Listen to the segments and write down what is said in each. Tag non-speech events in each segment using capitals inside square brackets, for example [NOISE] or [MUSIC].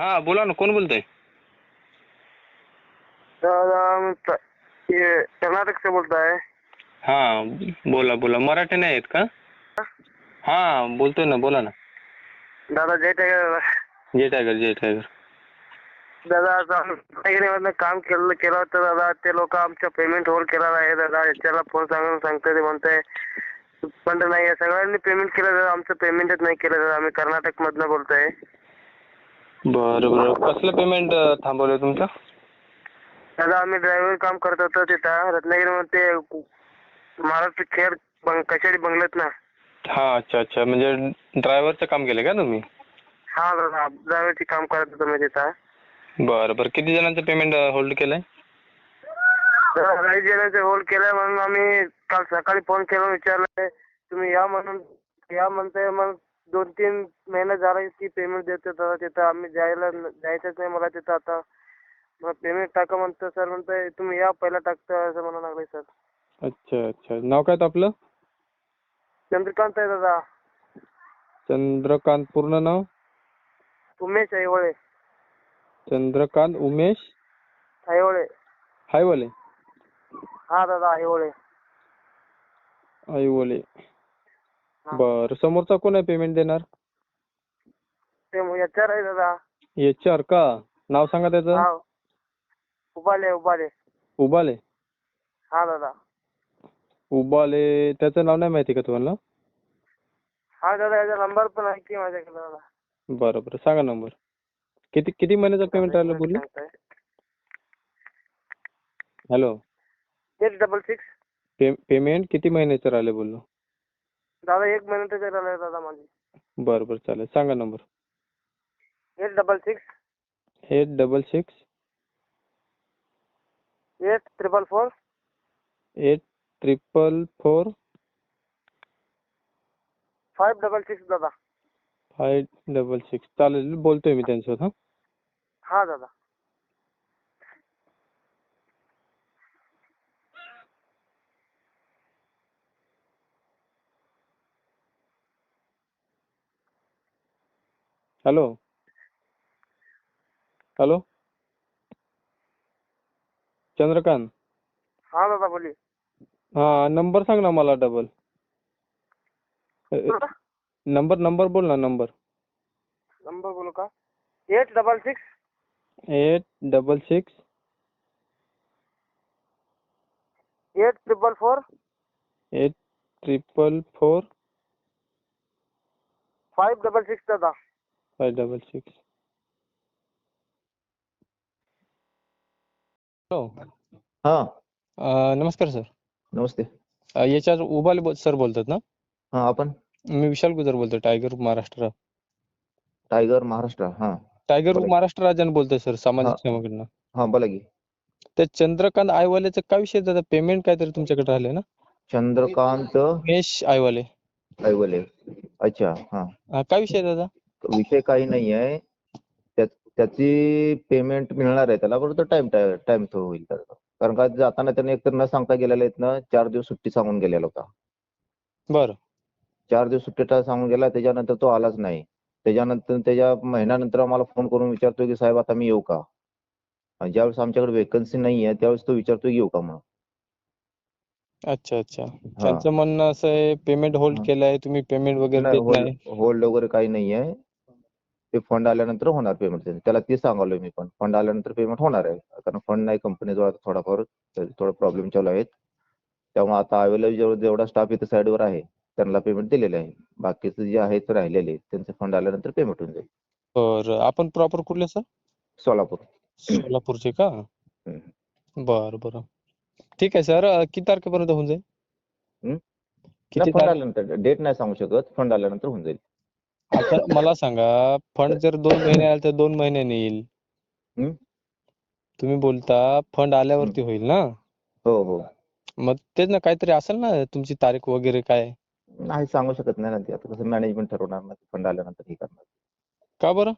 हा बोला ना कोण बोलतंय कर्नाटक से बोलताय हा। बोला बोला। मराठी नाही आहेत का? हा। बोलतोय ना बोला ना। दादा जय टायगर जय टायगर जय टायगर दादा आता आम्ही रत्नागिरीमधनं काम केलं केलं होतं दादा ते लोक आमचं पेमेंट होल्ड केलेलं आहे दादा याच्याला फ़ोन सांगून सांगते ते म्हणताय पण नाही सगळ्यांनी पेमेंट केलं दादा आमचं पेमेंटच नाही केलं दादा आम्ही कर्नाटकमधनं बोलतोय बरं बरं. कसलं पेमेंट थांबवलं तुमचं? दादा आम्ही ड्रायव्हर काम करत होतो तिथं. रत्नागिरीमध्ये ते महाराष्ट्र खेड बंग कशाडी बंगल्यात ना. हा अच्छा अच्छा. म्हणजे ड्रायव्हरचं काम केलं का तुम्ही? हा दादा. ड्रायव्हरची काम करत होतो मी तिथं. बरं बरं. किती जणांचं पेमेंट होल्ड केलंय? काही जणांचे होल्ड केलंय म्हणून आम्ही काल सकाळी फोन केला विचारलं तुम्ही या म्हणून या म्हणताय मग दोन तीन महिने झाले की पेमेंट देतो दादा तिथं. आम्ही जायला जायचंच नाही मला तिथं आता. मग पेमेंट टाका म्हणतो सर म्हणताय तुम्ही या पहिला टाकतो असं म्हणा लागले सर अच्छा अच्छा. नाव काय आपलं? चंद्रकांत आहे दादा. चंद्रकांत पूर्ण नाव? उमेश ऐवळे चंद्रकांत उमेश? ऐवळे हायवाले हा दादा ऐवळे हा. बरं समोरचा कोण आहे पेमेंट देणार? ते याच्यावर आहे दादा. एच आर का? नाव सांगा त्याचं. हा. उभाले उभाले उबाले? हा दादा. उबाले त्याचं नाव नाही माहिती का तुम्हाला? हा दादा याचा नंबर पण आहे की माझ्याकडे दादा? बरं बरं सांगा नंबर किती किती महिन्याचं पेमेंट राहिलं बोलले hello eight double six pay payment किती महिन्याचं राहिलं बोललो? दादा एक मिनिट राहिलाय दादा माझी. बरं बरं चालेल. सांगा number eight double six eight double six eight triple four eight triple four five double six दादा. फाय डबल सिक्स चालेल बोलतोय मी त्यांच्यासोबत हां? हा दादा. हॅलो. हॅलो. चंद्रकांत. हा दादा बोली हां नंबर सांग ना मला डबल नंबर नंबर बोल ना नंबर. नंबर बोलू का? Eight double six. Eight double six. Eight triple four. Eight triple four. Five double six दादा. Five double six. हॅलो हा. अं, नमस्कार सर. नमस्ते. याच्यावर उबाले बोल सर बोलतात ना? हा आपण? मी विशाल गुजर बोलतोय टायगर महाराष्ट्र. टायगर महाराष्ट्र हा. टायगर बोला. महाराष्ट्र राज्यानं बोलतोय सर सामाजिक हा. सेवाकडनं हा बोला की. त्या चंद्रकांत आयवालेचं काय विषय दादा? पेमेंट काहीतरी तुमच्याकडे राहिले ना? चंद्रकांत उमेश आयवाले. ऐवले अच्छा हा. हा, काय विषय दादा? विषय काही नाही आहे त्या- त्याची पेमेंट मिळणार आहे त्याला बरोबर टाइम टाइम तो होईल त्याचा कारण का जाताना त्याने एकतर न सांगता गेलेला आहेत ना चार दिवस सुट्टी सांगून गेलेला होता. बरं. चार दिवस सुट्टी सांगून गेला त्याच्यानंतर तो आलाच नाही. त्याच्यानंतर त्याच्या महिन्यानंतर आम्हाला फोन करून विचारतोय की साहेब आता मी येऊ का? आणि ज्यावेळेस आमच्याकडे वेकन्सी नाही आहे त्यावेळेस तो विचारतोय येऊ का म्हणून? अच्छा अच्छा. त्यांचं म्हणणं असं आहे पेमेंट होल्ड हा. केलंय तुम्ही पेमेंट वगैरे होल्ड वगैरे काही नाही आहे ते फंड आल्यानंतर होणार पेमेंट त्याला ते सांगालोय मी पण. फंड आल्यानंतर पेमेंट होणार आहे. कारण फंड नाही कंपनीजवळ आता थोडाफार थोडा प्रॉब्लेम चालू आहेत. त्यामुळे आता अवेलेबल जेवढा जेवढा स्टाफ इथं साईडवर आहे त्यांना पेमेंट दिलेले आहे. बाकीचे जे आहेत राहिलेले त्यांचे फंड आल्यानंतर पेमेंट होऊन जाईल. बरं. आपण प्रॉपर कुठले सर सोलापूर. सोलापूरचे का? बरं बरं. ठीक आहे सर किती तारखेपर्यंत होऊन जाईल? किती आल्यानंतर. डेट नाही सांगू शकत. फंड आल्यानंतर होऊन जाईल. आता मला सांगा फंड जर दोन महिने आले तर दोन महिन्याने येईल हं? तुम्ही बोलता फंड आल्यावरती होईल ना? हो हो. मग तेच ना काहीतरी असेल ना तुमची तारीख वगैरे काय? नाही सांगू शकत नाही ना ते. आता कसं मॅनेजमेंट ठरवणार ना फंड आल्यानंतर हे करणार. का बरं?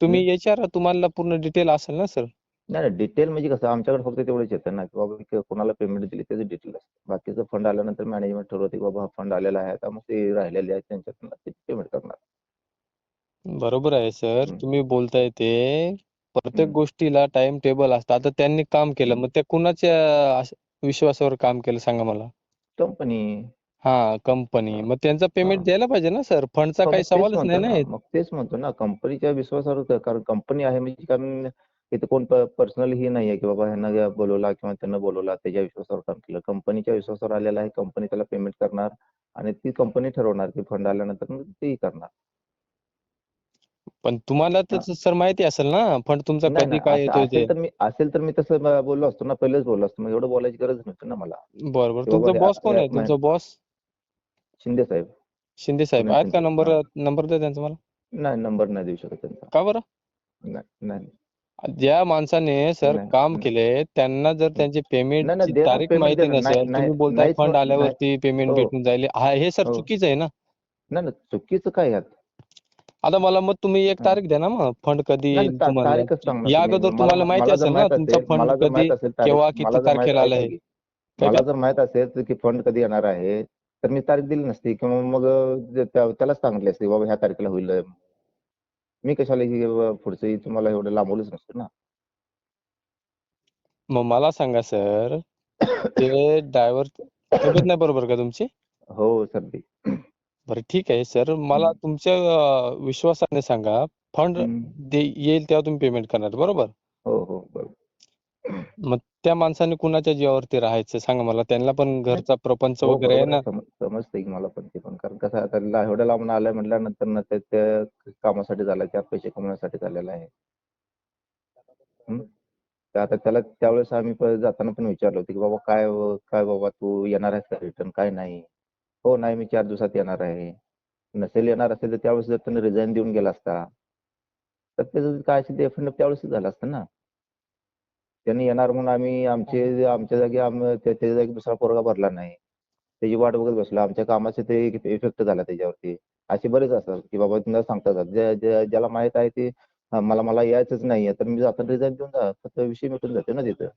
तुम्ही याच्यावर तुम्हाला पूर्ण डिटेल असेल ना सर नाही नाही डिटेल म्हणजे कसं आमच्याकडे फक्त तेवढंच येतं ना की बाबा की कोणाला पेमेंट दिली त्याचं डिटेल असतं. बाकीचं फंड आल्यानंतर मॅनेजमेंट ठरवते की बाबा हा फंड आलेला आहे आता मग ते राहिलेले आहेत त्यांच्याकडनं ते पेमेंट बरोबर आहे सर. हम्म. तुम्ही बोलताय ते. प्रत्येक हम्म. गोष्टीला टाइम टेबल असतं. आता त्यांनी काम केलं. मग ते कुणाच्या विश्वासावर काम केलं सांगा मला? कंपनी. हा कंपनी. मग त्यांचा पेमेंट हा. द्यायला पाहिजे ना सर? फंडचा हो, काही तेच सवालच म्हणतो नाही ना. मग तेच म्हणतो ना. कंपनीच्या विश्वासावर. कारण कंपनी आहे म्हणजे कारण इथे कोण पर्सनल ही नाहीये की बाबा ह्यांना बोलवला किंवा त्यांना बोलवला त्याच्या विश्वासावर काम केलं. कंपनीच्या विश्वासावर आलेला आहे. कंपनी त्याला पेमेंट करणार आणि ती कंपनी ठरवणार की फंड आल्यानंतर मग तेही करणार. पण तुम्हाला. तर सर माहिती असेल ना फंड तुमचा नाही कधी नाही काय असं येतोय ते. असेल तर मी असेल तर मी तसं ब- बोललो असतो ना पहिलेच बोललो असतो मग एवढं बोलायची गरज नव्हती ना मला. बरं बरं की बाबा तुमचा बॉस कोण आहे? तुमचा बॉस? शिंदे साहेब. शिंदे साहेब. आहेत का शिंदे. नंबर. नंबर द्या त्यांचा मला? नाही नंबर नाही देऊ शकत त्यांचा. का बरं? नाही नाही. ज्या माणसाने सर नाही, काम नाही. केले त्यांना जर त्यांची नाही, देणार, तारीख payment माहिती देणार. नाही, नसेल नाही, तुम्ही बोलताय नाहीच फंड आल्यावरती पेमेंट हो. भेटून जाईल. हा हे सर हो. चुकीचं आहे ना? नाही नाही चुकीचं काय यात आता मला मग तुम्ही एक. तारीख द्या ना मग फंड कधी येईल तुम्हाला या. अगोदर तुम्हाला माहिती असेल ना तुमचा फंड कधी केव्हा किती तारखेला आलं आहे मला जर माहीत असेल की फंड कधी येणार आहे तर मी तारीख दिली नसती किंवा मग त्यालाच सांगितले असते बाबा ह्या तारखेला होईल. मी कशाला पुढचं तुम्हाला एवढं लांबवलंच नसतं ना. मग मला सांगा सर. ते [COUGHS] ड्रायव्हर तब्येत नाही बरोबर का तुमची? हो सर्दी. बरं ठीक आहे सर. मला हम्म. तुमच्या अं, विश्वासाने सांगा. फंड हम्म. येईल तेव्हा तुम्ही पेमेंट करणार बरोबर? हो हो बरोबर. मग त्या माणसाने कुणाच्या जीवावरती राहायचं सांगा मला. त्यांना पण घरचा प्रपंच हो, वगैरे आहे बरोबर ना. आहे. समजतंय की मला पण ते पण. कारण कसं आहे, आता ला- एवढ्या लांबून आलाय म्हटल्यानंतर ना ते त्या कामासाठी झालाय चार पैसे कमवण्यासाठी झालेला आहे. हम्म. तर आता त्याला त्यावेळेस आम्ही प- जाताना पण विचारलं होतं की बाबा काय काय बाबा तू येणार आहेस का रिटर्न? काय नाही. हो नाही मी चार दिवसात येणार आहे. नसेल येणार असेल तर त्यावेळेस जर त्याने रिझाईन देऊन गेला असता तर त्याचं काय असेल ते त्यावेळेस झालं असतं ना. त्यांनी येणार म्हणून आम्ही आमचे आमच्या जागी त्या- त्याच्या जागी दुसरा पोरगा भरला नाही. त्याची वाट बघत बसलो. आमच्या कामाचे ते इफेक्ट झाला त्याच्यावरती. असे बरेच असतात की बाबा न सांगता जात ज्या- ज्या- ज्याला माहीत आहे ते हा, मला मला यायचंच नाहीये. तर मी जाताना रिझाईन देऊन जा. फक्त विषय मिटून जाते ना तिथं.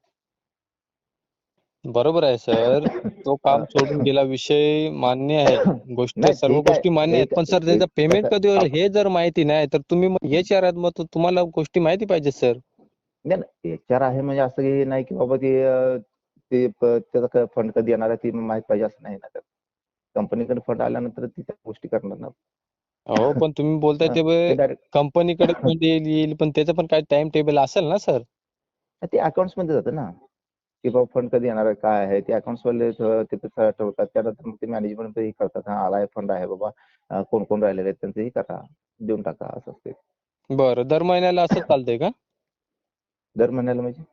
बरोबर आहे सर. [COUGHS] तो काम सोडून गेला विषय मान्य आहे. [COUGHS] गोष्ट नाही, सर्व ठीक आहे. गोष्टी मान्य आहेत. ठीक पण आहे. सर त्याचं ठीक- पेमेंट कधी होईल हे जर माहिती नाही तर तुम्ही मग हेच यार मग तो- तुम्हाला गोष्टी माहिती पाहिजे सर. नाही एचआर आहे म्हणजे असं हे नाही की बाबा ते अं, ते प- त्याचा फंड कधी येणार आहे ती माहीत पाहिजे असं नाही ना त्यात कंपनीकडे फंड आल्यानंतर ती त्या गोष्टी करणार ना. हो पण तुम्ही बोलताय हा, ते ते डायरेक्ट कंपनीकडे फंड येईल येईल पण त्याचं पण काय टाइम टेबल असेल ना सर? ते अकाउंट्समध्ये जातं ना. की बाबा फंड कधी येणार आहे काय आहे? ते अकाउंट्स वाले तिथे ठेवतात त्यानंतर मग ते मॅनेजमेंट हे करतात. हा आलाय फंड आहे बाबा. कोण कोण राहिलेले आहेत त्यांचं हे करा. देऊन टाका असं असते बरं. दर महिन्याला असं चालतंय का? [COUGHS] दर महिन्याला म्हणजे?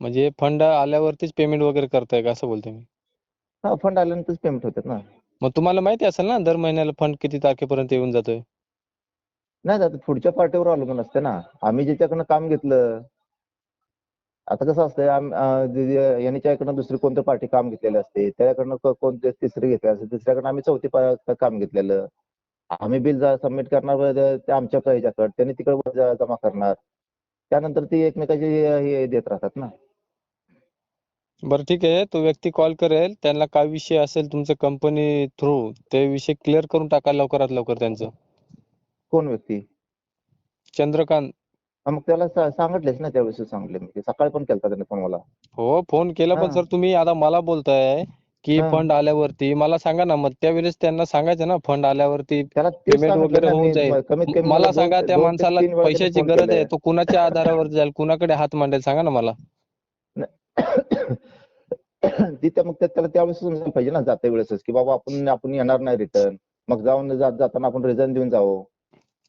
म्हणजे फंड आल्यावरतीच पेमेंट वगैरे करताय का? असं बोलतोय मी. हा फंड आल्यानंतरच पेमेंट होतात ना. मग तुम्हाला माहिती असेल ना दर महिन्याला फंड किती तारखेपर्यंत येऊन जातोय? नाही पुढच्या पार्टीवर अवलंबून असते ना. आम्ही ज्याच्याकडनं काम घेतलं आता कसं असतंय आम- अं, जे- जे- यांच्याकडनं दुसरी कोणती पार्टी काम घेतलेलं असते त्याच्याकडनं कोणते तिसरी घेतले असते तिसऱ्याकडनं आम्ही चौथी काम घेतलेलं. आम्ही बिल सबमिट करणार ते आमच्या ह्याच्याकडे त्यांनी तिकडे जमा करणार. त्यानंतर ती एकमेकाचे हे देत राहतात ना. बरं ठीक आहे. तो व्यक्ती कॉल करेल त्यांना काय विषय असेल तुमच्या कंपनी थ्रू ते विषय क्लिअर करून टाका लवकरात लवकर त्यांचं. कोण व्यक्ती? चंद्रकांत. मग त्याला सा- सांगितलेच ना त्यावेळेस सांगितले मी सकाळी पण केलता त्याने फोन मला हो फोन केला पण हा. सर तुम्ही आता मला बोलताय की हा. फंड आल्यावरती मला सांगा ना मग त्यावेळेस त्यांना सांगायचं ना फंड आल्यावरती त्याला तेच पेमेंट सांगितलं वगैरे ना होऊन मी, जाईल म- कमीत कमी मला दोन- सांगा त्या दोन ते माणसाला तीन वेळा त्याने पैशाची गरज आहे. तो कुणाच्या आधारावर जाईल कुणाकडे हात मांडेल सांगा ना मला [COUGHS] ती त्या मग त्या- त्याला त्यावेळेस समजायला पाहिजे ना जाते वेळेसच की बाबा आपण आपण येणार नाही रिटर्न मग जाऊन जात जाताना आपण रिझाईन देऊन जावं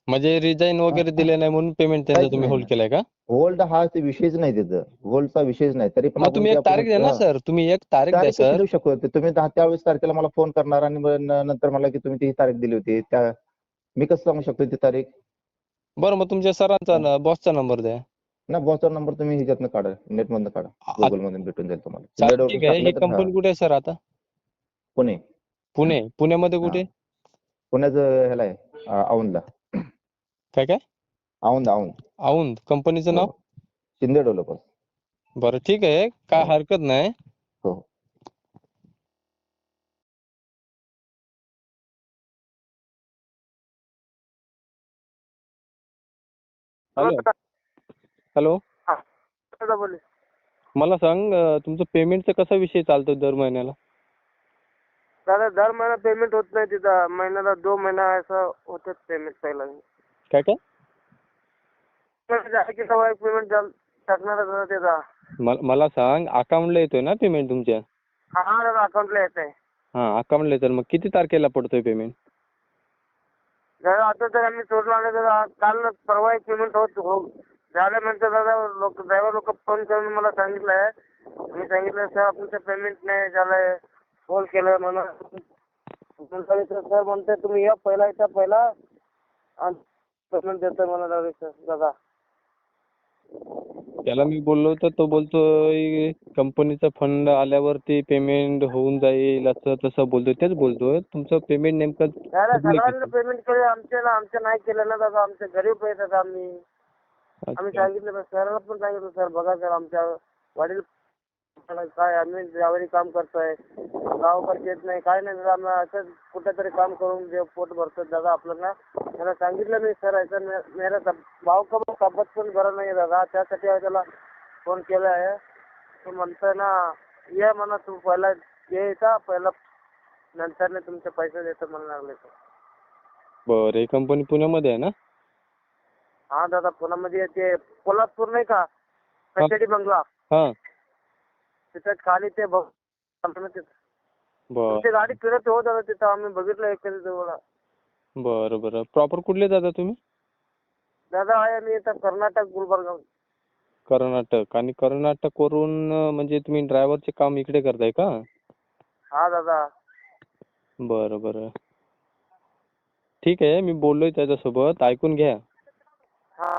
म्हणजे रिझाईन वगैरे दिले नाही म्हणून पेमेंट त्यांचं काहीच तुम्ही नाही होल्ड. केलाय का? होल्ड हा ते विषयच नाही तिथं. होल्डचा विषयच नाही. तरी पण मग आपण तुम्ही एक तारीख द्या ना. सर तुम्ही एक तारीख द्या तारीख कशी सर देऊ शकतो तुम्ही दहा त्यावेळेस तारखेला मला फोन करणार आणि मग न- नंतर मला की तुम्ही ती तारीख दिली होती. त्या मी कसं सांगू शकतो ती तारीख? बरं मग तुमच्या सरांचा बॉसचा नंबर द्या. ना बॉसचा नंबर तुम्ही ह्याच्यातनं काढा. नेट मधनं काढा. आ- गुगल मधून भेटून जाईल तुम्हाला. चालेल ठीक आहे. हे कंपनी कुठे आहे सर आता? पुणे. पुणे. पुण्यामध्ये. कुठे? पुण्याचं ह्याला आहे औंधला. काय काय? औंध औंध. औंध. कंपनीचं नाव? हो. शिंदे डेव्हलपर्स बरं ठीक आहे. काय हो. हरकत नाही. हो. हॅलो. हॅलो. दादा बोले. मला सांग अं, तुमचं पेमेंटचं कसा विषय चालतो दर महिन्याला? दादा दर महिना पेमेंट होत नाही तिथं. महिन्याला दोन महिना असं होतं पेमेंट पहिला काय काय? झालं की तेव्हा पेमेंट त्याचा मला मला सांग अकाउंटला येतोय ना पेमेंट तुमच्या? हा दादा अकाउंटला येत आहे हां अकाउंटला येतं मग किती तारखेला पडतोय पेमेंट दादा आता तर आम्ही सोडला नाही दादा काल परवा पेमेंट होत हो. झाल्यानंतर दादा लोक ड्रायव्हर लोक फोन करून मला सांगितलंय. मी सांगितलं सर तुमचं पेमेंट नाही झालंय. फोन केलं म्हणून. सर म्हणते तुम्ही या पहिला येता पहिला. पेमेंट देतो मला दादा. त्याला मी बोललो तर तो बोलतोय कंपनीचा फंड आल्यावरती पेमेंट होऊन जाईल असं तसं बोलतोय. तेच बोलतोय तुमचं पेमेंट नेमकं कुठलं किती? पेमेंट केलं. आमच्या ना आमच्या नाही केलं ना दादा. आमच्या गरीब आहे दादा आम्ही. आम्ही अच्छा. सांगितलं सरांना पण सांगितलं सर बघा सर आमच्या वडील मला काय आम्ही ज्यावेळी काम करतोय गावाकडे येत नाही काय नाही दादा आम्हाला असंच कुठेतरी काम करून जे पोट भरतो दादा आपल्याला त्याला सांगितलं मी सर मे- मेरा तब- भाव का पण तब्येत पण बरं नाही दादा त्यासाठी त्याला फोन केला आहे तो म्हणतोय ना ये म्हणा तू पहिला ये इथं पहिला नंतर तुमचे पैसे देतो म्हणून लागले सर बरं ही कंपनी पुण्यामध्ये आहे ना? हा दादा पुण्यामध्ये ते कोल्हापूर नाही का? कचेडी बंगला. हां. तिथं खाली ते बघ. तिथं. बरं. तुमची गाडी फिरत हो दादा तिथं. आम्ही बघितलं एक जवळ बरं बरं. प्रॉपर कुठले दादा तुम्ही? दादा आहे मी इथं कर्नाटक गुलबर्गा कर्नाटक. आणि कर्नाटकवरून अं, म्हणजे तुम्ही ड्रायव्हरचे काम इकडे करताय का? हा दादा. बरं बरं. ठीक आहे. मी बोललोय त्याच्यासोबत. ऐकून घ्या. हा.